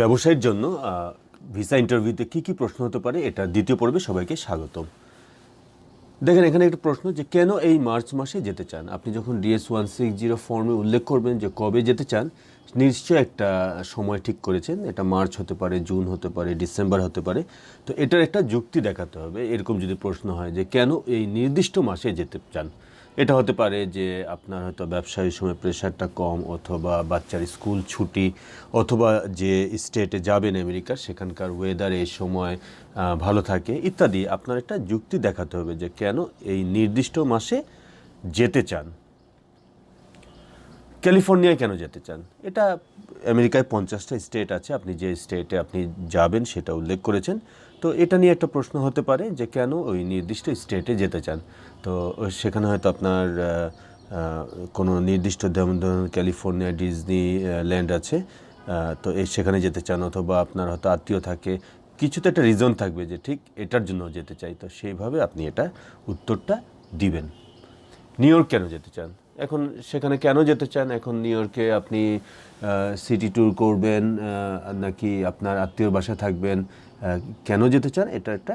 ব্যবসায়ের জন্য ভিসা ইন্টারভিউতে কি কি প্রশ্ন হতে পারে এটা দ্বিতীয় পর্বে সবাইকে স্বাগতম। দেখেন, এখানে একটা প্রশ্ন যে কেন এই মার্চ মাসে যেতে চান? আপনি যখন ডিএস ওয়ান সিক্স জিরো ফর্মে উল্লেখ করবেন যে কবে যেতে চান নিশ্চয় একটা সময় ঠিক করেছেন। এটা মার্চ হতে পারে, জুন হতে পারে, ডিসেম্বর হতে পারে। তো এটার একটা যুক্তি দেখাতে হবে। এরকম যদি প্রশ্ন হয় যে কেন এই নির্দিষ্ট মাসে যেতে চান? এটা হতে পারে যে আপনার হয়তো ব্যবসায়ীর সময় প্রেশারটা কম অথবা বাচ্চার স্কুল ছুটি অথবা যে স্টেটে যাবেন আমেরিকার সেখানকার ওয়েদার এই সময় ভালো থাকে ইত্যাদি, আপনার একটা যুক্তি দেখাতে হবে যে কেন এই নির্দিষ্ট মাসে যেতে চান? ক্যালিফোর্নিয়ায় কেন যেতে চান? এটা আমেরিকায় পঞ্চাশটা স্টেট আছে, আপনি যে স্টেটে আপনি যাবেন সেটা উল্লেখ করেছেন। তো এটা নিয়ে একটা প্রশ্ন হতে পারে যে কেন ওই নির্দিষ্ট স্টেটে যেতে চান? তো সেখানে হয়তো আপনার কোনো নির্দিষ্ট যেমন ধরুন ক্যালিফোর্নিয়া, ডিজনি ল্যান্ড আছে তো এই সেখানে যেতে চান অথবা আপনার হয়তো আত্মীয় থাকে কিছু তো একটা রিজন থাকবে যে ঠিক এটার জন্য যেতে চাই। তো সেইভাবে আপনি এটা উত্তরটা দিবেন। নিউ ইয়র্ক কেন যেতে চান? এখন সেখানে কেন যেতে চান? এখন নিউ ইয়র্কে আপনি সিটি ট্যুর করবেন নাকি আপনার আত্মীয়র বাসা থাকবেন কেন যেতে চান? এটা একটা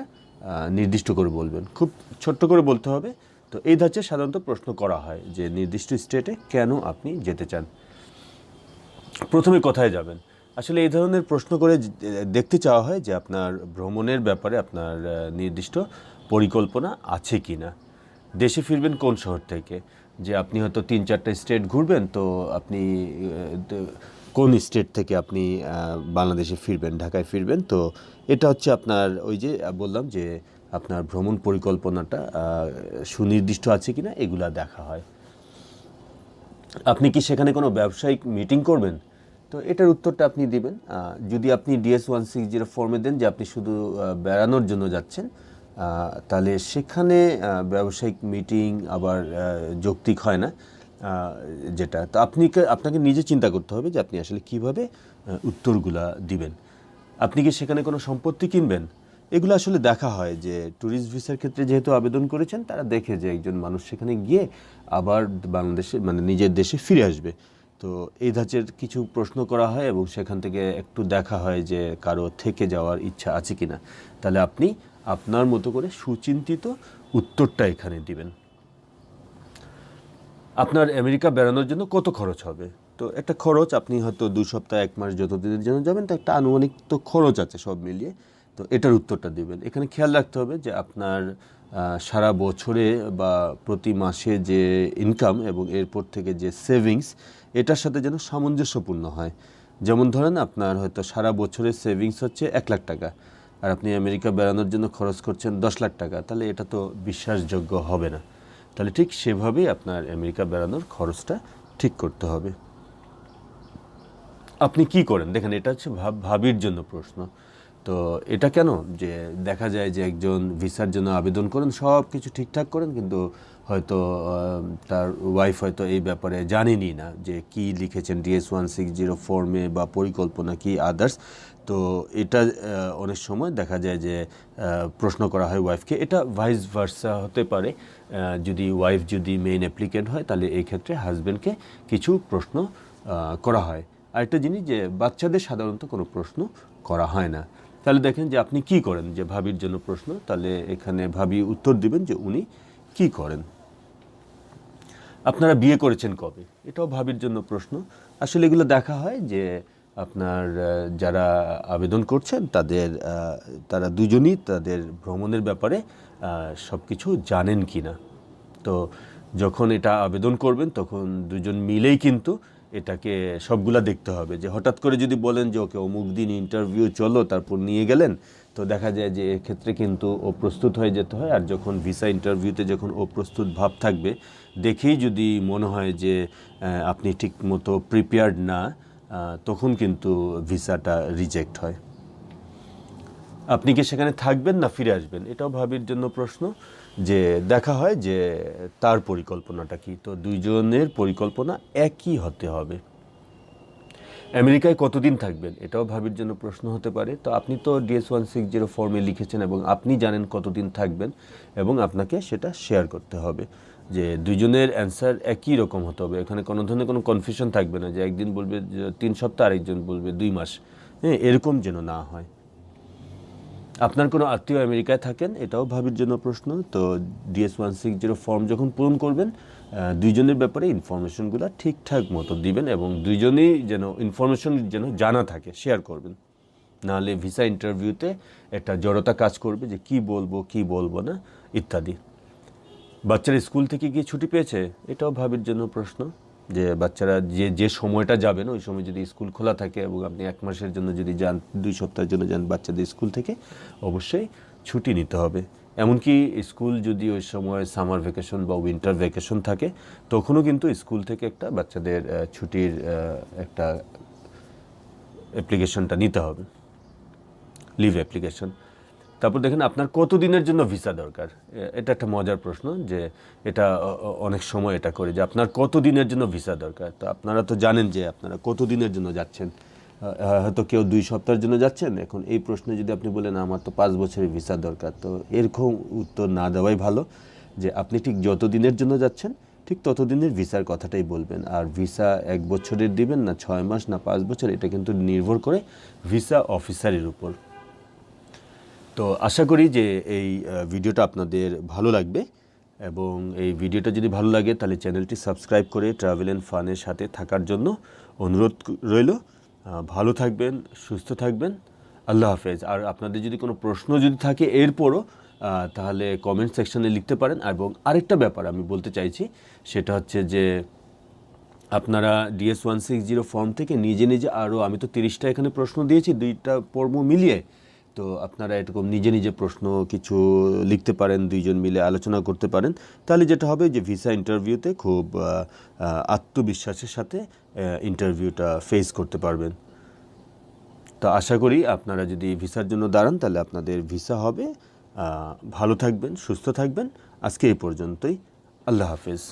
নির্দিষ্ট করে বলবেন। খুব ছোট্ট করে বলতে হবে। তো এই ধাঁচে সাধারণত প্রশ্ন করা হয় যে নির্দিষ্ট স্টেটে কেন আপনি যেতে চান? প্রথমে কোথায় যাবেন? আসলে এই ধরনের প্রশ্ন করে দেখতে চাওয়া হয় যে আপনার ভ্রমণের ব্যাপারে আপনার নির্দিষ্ট পরিকল্পনা আছে কি না দেশে ফিরবেন কোন শহর থেকে? যে আপনি হয়তো তিন চারটা স্টেট ঘুরবেন, তো আপনি কোন স্টেট থেকে আপনি বাংলাদেশে ফিরবেন, ঢাকায় ফিরবেন? তো এটা হচ্ছে আপনার ওই যে বললাম যে আপনার ভ্রমণ পরিকল্পনাটা সুনির্দিষ্ট আছে কিনা এগুলা দেখা হয়। আপনি কি সেখানে কোনো ব্যবসায়িক মিটিং করবেন? তো এটার উত্তরটা আপনি দিবেন। যদি আপনি ডিএস ওয়ান সিক্স জিরো ফর্মে দেন যে আপনি শুধু বেড়ানোর জন্য যাচ্ছেন তাহলে সেখানে ব্যবসায়িক মিটিং আবার যৌক্তিক হয় না যেটা। তো আপনি আপনাকে নিজে চিন্তা করতে হবে যে আপনি আসলে কীভাবে উত্তরগুলা দিবেন। আপনি কি সেখানে কোনো সম্পত্তি কিনবেন? এগুলো আসলে দেখা হয় যে ট্যুরিস্ট ভিসার ক্ষেত্রে যেহেতু আবেদন করেছেন, তারা দেখে যে একজন মানুষ সেখানে গিয়ে আবার বাংলাদেশে মানে নিজের দেশে ফিরে আসবে। তো এই ধাঁচের কিছু প্রশ্ন করা হয় এবং সেখান থেকে একটু দেখা হয় যে কারও থেকে যাওয়ার ইচ্ছা আছে কিনা। তাহলে আপনি আপনার মতো করে সুচিন্তিত উত্তরটা এখানে দিবেন। আপনার আমেরিকা বেড়ানোর জন্য কত খরচ হবে? তো একটা খরচ, আপনি হয়তো দু সপ্তাহ, এক মাস যতদিনের জন্য যাবেন, তো একটা আনুমানিক তো খরচ আছে সব মিলিয়ে। তো এটার উত্তরটা দিবেন। এখানে খেয়াল রাখতে হবে যে আপনার সারা বছরে বা প্রতি মাসে যে ইনকাম এবং এরপর থেকে যে সেভিংস এটার সাথে যেন সামঞ্জস্যপূর্ণ হয়। যেমন ধরেন আপনার হয়তো সারা বছরের সেভিংস হচ্ছে এক লাখ টাকা। আর আপনি আমেরিকা বেড়ানোর জন্য খরচ করছেন দশ লাখ টাকা, তাহলে এটা তো বিশ্বাসযোগ্য হবে না। তাহলে ঠিক সেভাবেই আপনার আমেরিকা বেড়ানোর খরচটা ঠিক করতে হবে। আপনি কি করেন? দেখেন, এটা হচ্ছে ভাব, ভাবির জন্য প্রশ্ন। তো এটা কেন? যে দেখা যায় যে একজন ভিসার জন্য আবেদন করেন, সব কিছু ঠিকঠাক করেন, কিন্তু হয়তো তার ওয়াইফ হয়তো এই ব্যাপারে জানেনি না যে কি লিখেছেন ডিএস ওয়ান সিক্স জিরো ফর্মে বা পরিকল্পনা কি আদার্স তো এটা অনেক সময় দেখা যায় যে প্রশ্ন করা হয় ওয়াইফকে। এটা ভাইস ভার্সা হতে পারে। যদি ওয়াইফ যদি মেইন অ্যাপ্লিকেন্ট হয়, তাহলে এই ক্ষেত্রে হাজব্যান্ডকে কিছু প্রশ্ন করা হয়। আরেকটা জিনিস যে, বাচ্চাদের সাধারণত কোনো প্রশ্ন করা হয় না। তাহলে দেখেন যে, আপনি কি করেন যে, ভাবির জন্য প্রশ্ন, তাহলে এখানে ভাবি উত্তর দিবেন যে, উনি কি করেন? আপনারা বিয়ে করেছেন কবে? এটাও ভাবির জন্য প্রশ্ন। আসলে এগুলো দেখা হয় যে আপনার যারা আবেদন করছেন, তাদের তারা দুজনই তাদের ভ্রমণের ব্যাপারে সব কিছু জানেন কি না তো যখন এটা আবেদন করবেন, তখন দুজন মিলেই কিন্তু এটাকে, সবগুলা দেখতে হবে। যে হঠাৎ করে যদি বলেন যে, ওকে, অমুক দিন ইন্টারভিউ চলো, তারপর নিয়ে গেলেন। তো দেখা যায় যে, এক্ষেত্রে কিন্তু ও প্রস্তুত হয়ে যেতে হয়। আর যখন ভিসা ইন্টারভিউতে যখন ও প্রস্তুত ভাব থাকবে, দেখেই যদি মনে হয় যে আপনি ঠিক মতো প্রিপেয়ার্ড না তখন কিন্তু ভিসাটা রিজেক্ট হয়। আপনি কি সেখানে থাকবেন না ফিরে আসবেন? এটাও ভাবির জন্য প্রশ্ন যে দেখা হয় যে তার পরিকল্পনাটা কি? তো দুইজনের পরিকল্পনা একই হতে হবে। আমেরিকায় কতদিন থাকবেন? এটাও ভাবির জন্য প্রশ্ন হতে পারে। তো আপনি তো ডিএস ওয়ান সিক্স জিরো ফর্মে লিখেছেন এবং আপনি জানেন কতদিন থাকবেন এবং আপনাকে সেটা শেয়ার করতে হবে। যে দুজনের অ্যান্সার একই রকম হতে হবে। এখানে কোনো ধরনের কোনো কনফিউশন থাকবে না যে একদিন বলবে তিন সপ্তাহ আরেকজন বলবে, দুই মাস। হ্যাঁ এরকম যেন না হয়। আপনার কোনো আত্মীয় আমেরিকায় থাকেন? এটাও ভাবির জন্য প্রশ্ন। তো DS one six zero form যখন পূরণ করবেন দুইজনের ব্যাপারে ইনফরমেশনগুলো ঠিকঠাক মতো দিবেন এবং দুইজনেই যেন ইনফরমেশন যেন জানা থাকে শেয়ার করবেন। নাহলে ভিসা ইন্টারভিউতে একটা জড়তা কাজ করবে যে কি বলব কি বলব না, ইত্যাদি। বাচ্চারা স্কুল থেকে গিয়ে ছুটি পেয়েছে? এটাও ভাবির জন্য প্রশ্ন যে বাচ্চারা যে যে সময়টা যাবেন, ওই সময় যদি স্কুল খোলা থাকে এবং আপনি এক মাসের জন্য যদি যান, দুই সপ্তাহের জন্য যান বাচ্চাদের স্কুল থেকে, অবশ্যই ছুটি নিতে হবে। এমনকি স্কুল যদি ওই সময় সামার ভ্যাকেশন বা উইন্টার ভ্যাকেশন থাকে, তখনও কিন্তু স্কুল থেকে একটা বাচ্চাদের ছুটির একটা অ্যাপ্লিকেশনটা নিতে হবে। Leave application. তারপর দেখেন আপনার কত দিনের জন্য ভিসা দরকার? এটা একটা মজার প্রশ্ন যে এটা অনেক সময় এটা করে যে আপনার কত দিনের জন্য ভিসা দরকার? তো আপনারা তো জানেন যে আপনারা কত দিনের জন্য যাচ্ছেন। হয়তো কেউ দুই সপ্তাহের জন্য যাচ্ছেন। এখন এই প্রশ্নে যদি আপনি বলেন, আমার তো পাঁচ বছরের ভিসা দরকার। তো এরকম উত্তর না দেওয়াই ভালো যে আপনি ঠিক যত দিনের জন্য যাচ্ছেন, ঠিক ততদিনের ভিসার কথাটাই বলবেন। আর ভিসা এক বছরের দিবেন না ছয় মাস না পাঁচ বছর, এটা কিন্তু নির্ভর করে ভিসা অফিসারের উপর। তো আশা করি যে এই ভিডিওটা আপনাদের ভালো লাগবে এবং এই ভিডিওটা যদি ভালো লাগে তাহলে চ্যানেলটি সাবস্ক্রাইব করে ট্রাভেল অ্যান্ড ফানের সাথে থাকার জন্য অনুরোধ রইল। ভালো থাকবেন, সুস্থ থাকবেন। আল্লাহ হাফেজ। আর আপনাদের যদি কোনো প্রশ্ন যদি থাকে এরপরও তাহলে কমেন্ট সেকশনে লিখতে পারেন এবং আরেকটা ব্যাপার আমি বলতে চাইছি, সেটা হচ্ছে যে আপনারা DS one six zero form থেকে নিজে নিজে আরও আমি তো তিরিশটা এখানে প্রশ্ন দিয়েছি, দুইটা পর্ব মিলিয়ে তো আপনারা এরকম নিজে নিজে প্রশ্ন কিছু লিখতে পারেন, দুইজন মিলে আলোচনা করতে পারেন। তাহলে যেটা হবে যে ভিসা ইন্টারভিউতে খুব আত্মবিশ্বাসের সাথে ইন্টারভিউটা ফেস করতে পারবেন। তো আশা করি আপনারা যদি ভিসার জন্য দাঁড়ান, তাহলে আপনাদের ভিসা হবে। ভালো থাকবেন, সুস্থ থাকবেন। আজকে এই পর্যন্তই। আল্লাহ হাফেজ।